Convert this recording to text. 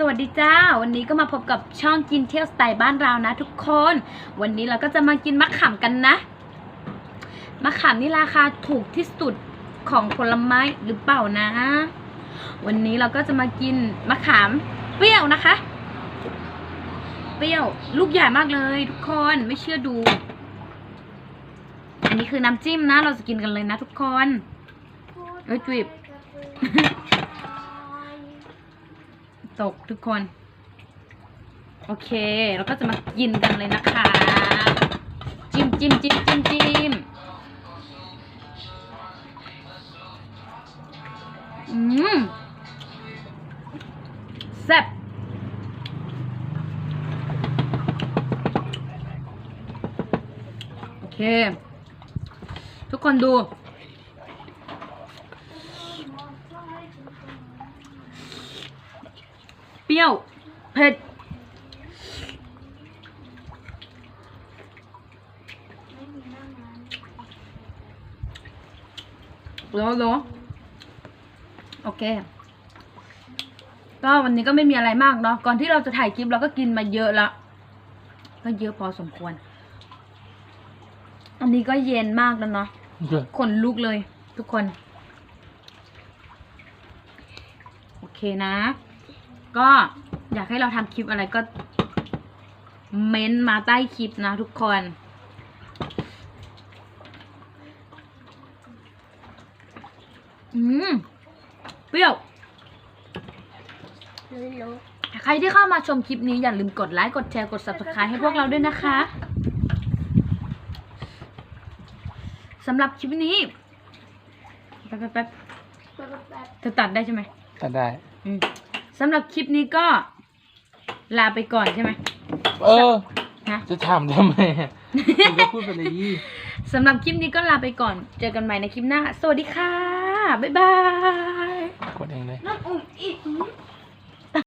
สวัสดีจ้า วันนี้ก็มาพบกับช่องกินเที่ยวสไตล์บ้านเรานะ ทุกคน วันนี้เราก็จะมากินมะขามกันนะ มะขามนี่ราคาถูกที่สุดของผลไม้หรือเปล่านะ วันนี้เราก็จะมากินมะขามเปรี้ยวนะคะ เปรี้ยวลูกใหญ่มากเลยทุกคนไม่เชื่อดู อันนี้คือน้ำจิ้มนะ เราจะกินกันเลยนะทุกคน เอ้ยจุบ ตกทุกคน โอเค เราก็จะมากินกันเลยนะคะ จิ้มจิ้มจิ้มจิ้มจิ้มอืมแซ่บโอเค ทุกคนดู เป รี้ยวเผ็ดโลโลโอเค ก็วันนี้ก็ไม่มีอะไรมากเนาะ ก่อนที่เราจะถ่ายคลิปเราก็กินมาเยอะแล้วก็เยอะพอสมควร อันนี้ก็เย็นมากแล้วเนาะขนลุกเลยทุกคน โอเคนะ ก็อยากให้เราทำคลิปอะไรก็ เม้นต์มาใต้คลิปนะทุกคน อืม เปรี้ยวใครที่เข้ามาชมคลิปนี้อย่าลืมกดไลค์ กดแชร์ กด subscribe ให้พวกเราด้วยนะคะสำหรับคลิปนี้แป๊บแป๊บแป๊บเธอตัดได้ใช่ไหมก็ได้ อืม สำหรับคลิปนี้ก็ลาไปก่อนใช่ไหมเออ ฮะ จะถามทำไมอะคุณก็พูดไปเลยยี่ สำหรับคลิปนี้ก็ลาไปก่อน เจอกันใหม่ในคลิปหน้า สวัสดีค่ะ บ๊ายบาย กดเองเลย น้ำอุ่นอีก